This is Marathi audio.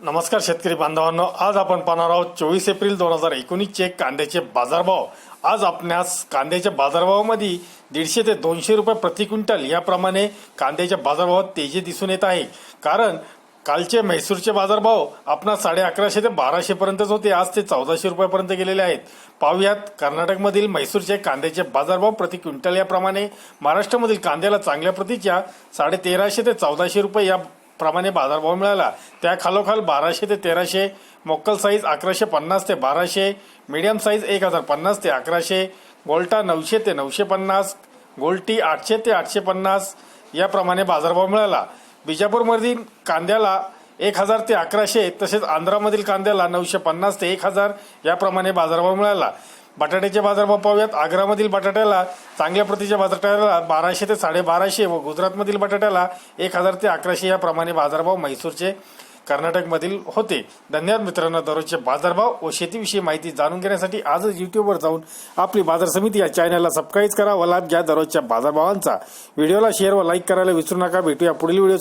नमस्कार शेतकरी बांधवांनो आज आपण पाहणार आहोत चोवीस एप्रिल दोन हजार एकोणीसचे कांद्याचे बाजारभाव. आज आपणास कांद्याच्या बाजारभावामध्ये दीडशे ते दोनशे रुपये प्रति क्विंटल याप्रमाणे कांद्याच्या बाजारभावात तेजी दिसून येत आहे. कारण कालचे म्हैसूरचे बाजारभाव आपणास साडे अकराशे ते बाराशे पर्यंतच होते. आज ते चौदाशे रुपयापर्यंत गेलेले आहेत. पाहुयात कर्नाटकमधील म्हैसूरचे कांद्याचे बाजारभाव प्रति क्विंटल याप्रमाणे महाराष्ट्रामधील कांद्याला चांगल्या प्रतीच्या साडे तेराशे ते चौदाशे रुपये या प्रमाणे बाजारभाव मिळाला. त्या खालोखाल बाराशे ते तेराशे मोक्कल साईज अकराशे पन्नास ते बाराशे मीडियम साईज एक हजार पन्नास ते अकराशे गोल्टा नऊशे ते नऊशे पन्नास गोल्टी आठशे ते आठशे पन्नास याप्रमाणे बाजारभाव मिळाला. बिजापूरमधील कांद्याला एक हजार ते अकराशे तसेच आंध्रामधील कांद्याला नऊशे पन्नास ते एक हजार याप्रमाणे बाजारभाव मिळाला. बटाट्याचे बाजारभाव पाहूयात आग्रामधील बटाट्याला चांगल्या प्रतीच्या बटाट्याला बाराशे ते साडेबाराशे व गुजरातमधील बटाट्याला एक हजार ते अकराशे याप्रमाणे बाजारभाव म्हैसूरचे कर्नाटकमधील होते. धन्यवाद मित्रांनो दररोजचे बाजारभाव व शेतीविषयी माहिती जाणून घेण्यासाठी आजच युट्यूबवर जाऊन आपली बाजार समिती या चॅनलला सबस्क्राईब करा व लाभ घ्या दररोजच्या बाजारभावांचा. व्हिडिओला शेअर व लाईक करायला विसरू नका. भेटूया पुढील व्हिडिओ